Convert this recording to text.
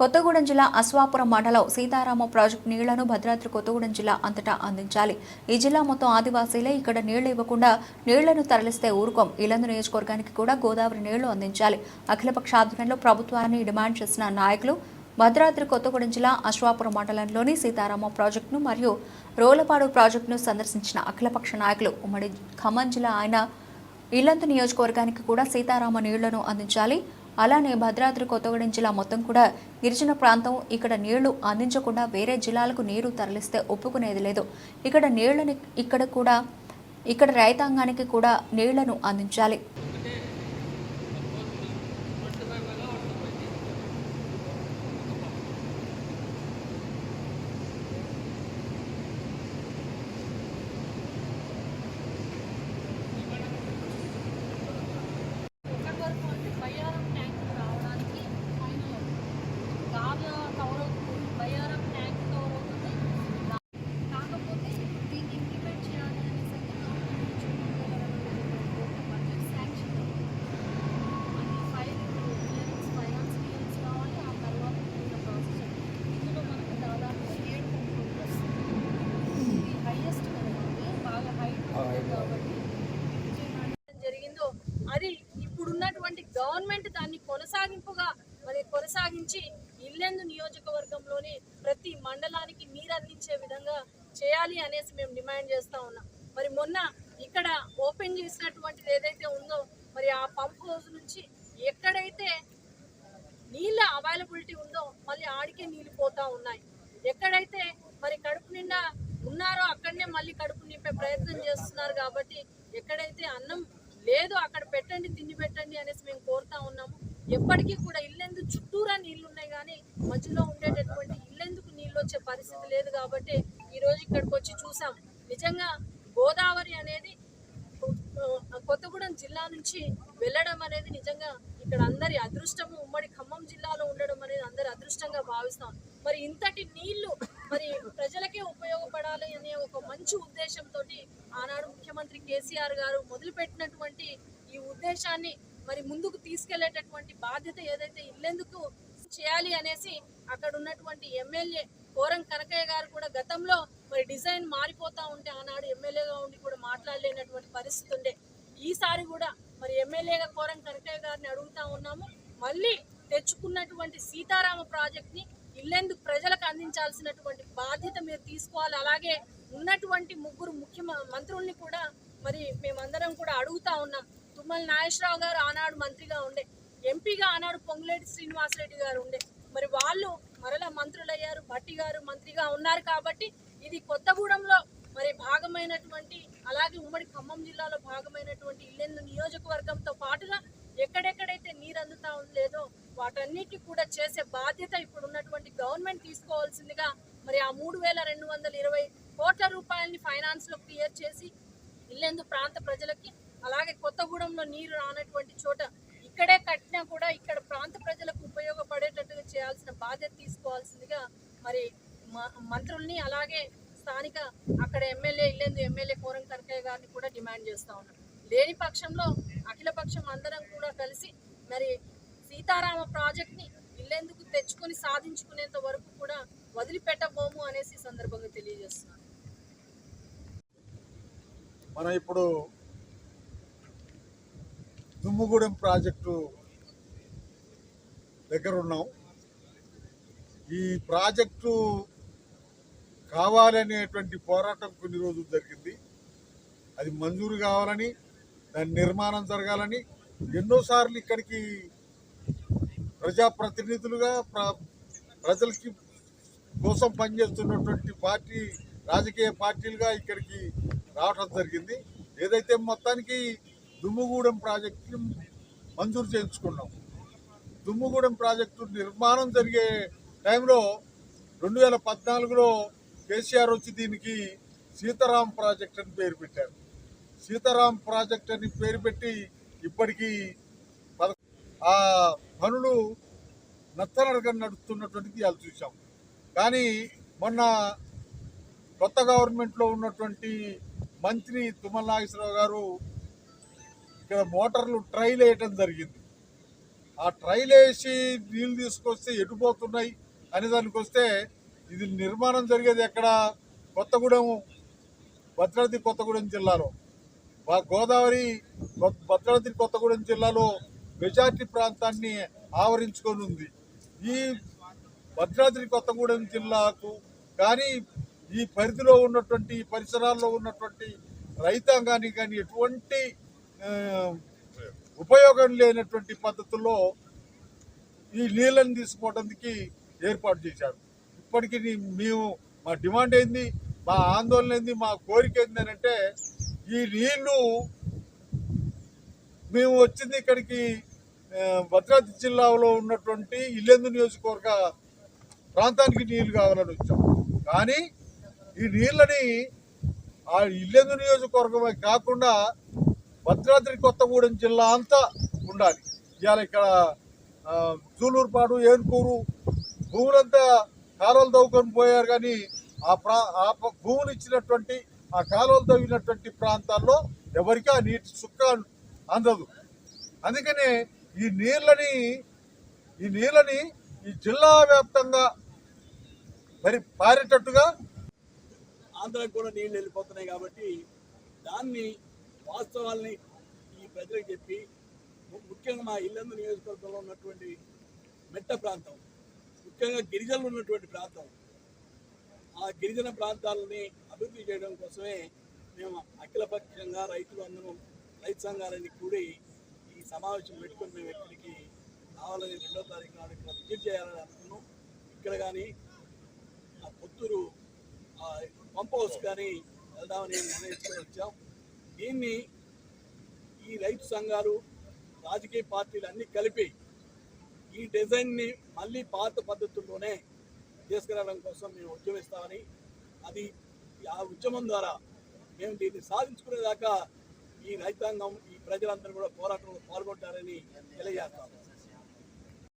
కొత్తగూడెం జిల్లా అశ్వాపురం మండలం సీతారామ ప్రాజెక్టు నీళ్ళను భద్రాద్రి కొత్తగూడెం జిల్లా అంతటా అందించాలి. ఈ జిల్లా మొత్తం ఆదివాసీలే ఇక్కడ నీళ్ళు ఇవ్వకుండా నీళ్ళను తరలిస్తే ఊరుకోం. ఇలందు నియోజకవర్గానికి కూడా గోదావరి నీళ్ళు అందించాలి. అఖిలపక్ష ఆధ్వర్యంలో ప్రభుత్వాన్ని డిమాండ్ చేసిన నాయకులు భద్రాద్రి కొత్తగూడెం జిల్లా అశ్వాపురం మండలంలోని సీతారామ ప్రాజెక్టును మరియు రోలపాడు ప్రాజెక్టును సందర్శించిన అఖిలపక్ష నాయకులు ఉమ్మడి ఖమ్మం జిల్లా ఆయన ఇల్లంతు నియోజకవర్గానికి కూడా సీతారామ నీళ్ళను అందించాలి. అలానే భద్రాద్రి కొత్తగూడెం జిల్లా మొత్తం కూడా గిరిజన ప్రాంతం ఇక్కడ నీళ్ళు అందించకుండా వేరే జిల్లాలకు నీరు తరలిస్తే ఒప్పుకునేది లేదు. ఇక్కడ నీళ్ళని ఇక్కడ కూడా ఇక్కడ రైతాంగానికి కూడా నీళ్ళను అందించాలి. కొనసాగింపుగా మరి కొనసాగించి ఇల్లెందు నియోజకవర్గంలోని ప్రతి మండలానికి నీరు అందించే విధంగా చేయాలి అనేసి మేము డిమాండ్ చేస్తా ఉన్నాం. మరి మొన్న ఇక్కడ ఓపెన్ చేసినటువంటిది ఏదైతే ఉందో మరి ఆ పంప్ హౌస్ నుంచి ఎక్కడైతే నీళ్ళ అవైలబిలిటీ ఉందో మళ్ళీ ఆడికే నీళ్ళు పోతా ఉన్నాయి. ఎక్కడైతే మరి కడుపు నిండా ఉన్నారో అక్కడనే మళ్ళీ కడుపు నింపే ప్రయత్నం చేస్తున్నారు కాబట్టి ఎక్కడైతే అన్నం లేదు అక్కడ పెట్టండి తిండి పెట్టండి అనేసి మేము కోరుతా ఉన్నాము. ఎప్పటికీ కూడా ఇల్లెందుకు చుట్టూరా నీళ్ళు ఉన్నాయి కానీ మధ్యలో ఉండేటటువంటి ఇల్లెందుకు నీళ్ళు వచ్చే పరిస్థితి లేదు కాబట్టి ఈరోజు ఇక్కడికి వచ్చి చూసాం. నిజంగా గోదావరి అనేది కొత్తగూడెం జిల్లా నుంచి వెళ్ళడం అనేది నిజంగా ఇక్కడ అందరి అదృష్టము. ఉమ్మడి ఖమ్మం జిల్లాలో ఉండడం అనేది అందరి అదృష్టంగా భావిస్తాం. మరి ఇంతటి నీళ్ళు మరి ప్రజలకే ఉపయోగపడాలి అనే ఒక మంచి ఉద్దేశంతో ఆనాడు ముఖ్యమంత్రి కేసీఆర్ గారు మొదలుపెట్టినటువంటి ఈ ఉద్దేశాన్ని మరి ముందుకు తీసుకెళ్ళేటటువంటి బాధ్యత ఏదైతే ఇల్లెందుకు చేయాలి అనేసి అక్కడ ఉన్నటువంటి ఎమ్మెల్యే కోరం కనకయ్య గారు కూడా గతంలో మరి డిజైన్ మారిపోతా ఉంటే ఆనాడు ఎమ్మెల్యేగా ఉండి కూడా మాట్లాడలేనటువంటి పరిస్థితి ఉండే. ఈసారి కూడా మరి ఎమ్మెల్యేగా కోరం కనకయ్య గారిని అడుగుతా ఉన్నాము. మళ్ళీ తెచ్చుకున్నటువంటి సీతారామ ప్రాజెక్ట్ని ఇల్లెందుకు ప్రజలకు అందించాల్సినటువంటి బాధ్యత మీరు తీసుకోవాలి. అలాగే ఉన్నటువంటి ముగ్గురు ముఖ్య మంత్రుల్ని కూడా మరి మేమందరం కూడా అడుగుతా ఉన్నాం. మళ్ళీ నాగేశ్వరరావు గారు ఆనాడు మంత్రిగా ఉండే ఎంపీగా ఆనాడు పొంగులేటి శ్రీనివాసరెడ్డి గారు ఉండే. మరి వాళ్ళు మరలా మంత్రులయ్యారు భట్టి గారు మంత్రిగా ఉన్నారు కాబట్టి ఇది కొత్తగూడెంలో మరి భాగమైనటువంటి అలాగే ఉమ్మడి ఖమ్మం జిల్లాలో భాగమైనటువంటి ఇల్లెందు నియోజకవర్గంతో పాటుగా ఎక్కడెక్కడైతే నీరు అందుతా లేదో వాటన్నిటి కూడా చేసే బాధ్యత ఇప్పుడు ఉన్నటువంటి గవర్నమెంట్ తీసుకోవాల్సిందిగా మరి ఆ మూడు వేల రెండు వందల ఇరవై కోట్ల రూపాయలని ఫైనాన్స్లో క్లియర్ చేసి ఇల్లెందు ప్రాంత ప్రజలకి అలాగే నీరు రానటువంటి చోట ఇక్కడే కట్టినా కూడా ఇక్కడ ప్రాంత ప్రజలకు ఉపయోగపడేటట్టుగా చేయాల్సిన బాధ్యత తీసుకోవాల్సిందిగా మరి మ- మంత్రుల్ని అలాగే స్థానిక అక్కడ ఎమ్మెల్యే ఇల్లేందు ఎమ్మెల్యే కోరం కరకయ్య గారిని కూడా డిమాండ్ చేస్తా ఉన్నాం లేని పక్షంలో అఖిల పక్షం అందరం కూడా కలిసి మరి సీతారామ ప్రాజెక్ట్ని తెచ్చుకొని సాధించుకునేంత వరకు కూడా వదిలిపెట్టబోము అనేసి సందర్భంగా తెలియజేస్తున్నాను. మనం ఇప్పుడు దుమ్ముగూడెం ప్రాజెక్టు దగ్గర ఉన్నాం ఈ ప్రాజెక్టు కావాలనేటువంటి పోరాటం కొన్ని రోజులు జరిగింది. అది మంజూరు కావాలని దాని నిర్మాణం జరగాలని ఎన్నోసార్లు ఇక్కడికి ప్రజాప్రతినిధులుగా ప్రజలకి కోసం పనిచేస్తున్నటువంటి పార్టీ రాజకీయ పార్టీలుగా ఇక్కడికి రావటం జరిగింది. ఏదైతే మొత్తానికి దుమ్ముగూడెం ప్రాజెక్టు మంజూరు చేయించుకున్నాం. దుమ్ముగూడెం ప్రాజెక్టు నిర్మాణం జరిగే టైంలో రెండు వేల పద్నాలుగులో కేసీఆర్ వచ్చి దీనికి సీతారాం ప్రాజెక్ట్ అని పేరు పెట్టారు. సీతారాం ప్రాజెక్ట్ అని పేరు పెట్టి ఇప్పటికీ ఆ పనులు నత్తనడక నడుస్తున్నటువంటిది వాళ్ళు చూసాం కానీ మొన్న కొత్త గవర్నమెంట్లో ఉన్నటువంటి మంత్రి తుమ్మల నాగేశ్వరరావు గారు ఇక్కడ మోటార్లు ట్రైల్ వేయటం జరిగింది. ఆ ట్రైల్ వేసి నీళ్ళు తీసుకొస్తే ఎటుపోతున్నాయి అనే దానికి వస్తే ఇది నిర్మాణం జరిగేది ఎక్కడ? కొత్తగూడెం భద్రాద్రి కొత్తగూడెం జిల్లాలో. మా గోదావరి భద్రాద్రి కొత్తగూడెం జిల్లాలో మెజార్టీ ప్రాంతాన్ని ఆవరించుకొని ఉంది. ఈ భద్రాద్రి కొత్తగూడెం జిల్లాకు కానీ ఈ పరిధిలో ఉన్నటువంటి పరిసరాల్లో ఉన్నటువంటి రైతాంగానికి కానీ ఎటువంటి ఉపయోగం లేనటువంటి పద్ధతుల్లో ఈ నీళ్ళని తీసుకోవడానికి ఏర్పాటు చేశారు. ఇప్పటికీ మేము మా డిమాండ్ ఏంది? మా ఆందోళన ఏంది? మా కోరిక ఏంది అని అంటే ఈ నీళ్ళు మేము వచ్చింది ఇక్కడికి భద్రాద్రి జిల్లాలో ఉన్నటువంటి ఇల్లెందు నియోజకవర్గ ప్రాంతానికి నీళ్ళు కావాలని వచ్చాం. కానీ ఈ నీళ్ళని ఆ ఇల్లెందు నియోజకవర్గమే కాకుండా భద్రాద్రి కొత్తగూడెం జిల్లా అంతా ఉండాలి. ఇవాళ ఇక్కడ ఆ, జూలూరుపాడు ఏనుకూరు భూములంతా కాలువలు తవ్వుకొని పోయారు కానీ ఆ ప్రా ఆ భూములు ఇచ్చినటువంటి ఆ కాలువలు తవ్వినటువంటి ప్రాంతాల్లో ఎవరికీ ఆ నీటి చుక్క అందదు. అందుకనే ఈ నీళ్ళని ఈ నీళ్ళని ఈ జిల్లా వ్యాప్తంగా మరి పారేటట్టుగా ఆంధ్రాకి కూడా నీళ్ళు వెళ్ళిపోతున్నాయి కాబట్టి దాన్ని వాస్తవాల్ని ఈ ప్రజలకు చెప్పి ముఖ్యంగా మా ఇల్లందు నియోజకవర్గంలో ఉన్నటువంటి మెట్ట ప్రాంతం ముఖ్యంగా గిరిజనులు ఉన్నటువంటి ప్రాంతం ఆ గిరిజన ప్రాంతాలని అభివృద్ధి చేయడం కోసమే మేము అఖిలపక్షంగా రైతులు అందరం రైతు సంఘాలని కూడి ఈ సమావేశం పెట్టుకొని మేము ఇక్కడికి రావాలని రెండో తారీఖు నాడు ఇక్కడ విజిట్ చేయాలని అనుకున్నాం. ఇక్కడ కానీ ఆ పుత్తూరు ఆ పంప్ హౌస్ కానీ వెళ్దామని నిర్ణయించుకొని వచ్చాం. దీన్ని ఈ రైతు సంఘాలు రాజకీయ పార్టీలు అన్నీ కలిపి ఈ డిజైన్ని మళ్ళీ పాత పద్ధతుల్లోనే తీసుకురావడం కోసం మేము ఉద్యమిస్తామని అది ఆ ఉద్యమం ద్వారా మేము దీన్ని సాధించుకునేదాకా ఈ రైతాంగం ఈ ప్రజలందరూ కూడా పోరాటంలో పాల్గొంటారని తెలియజేస్తాము.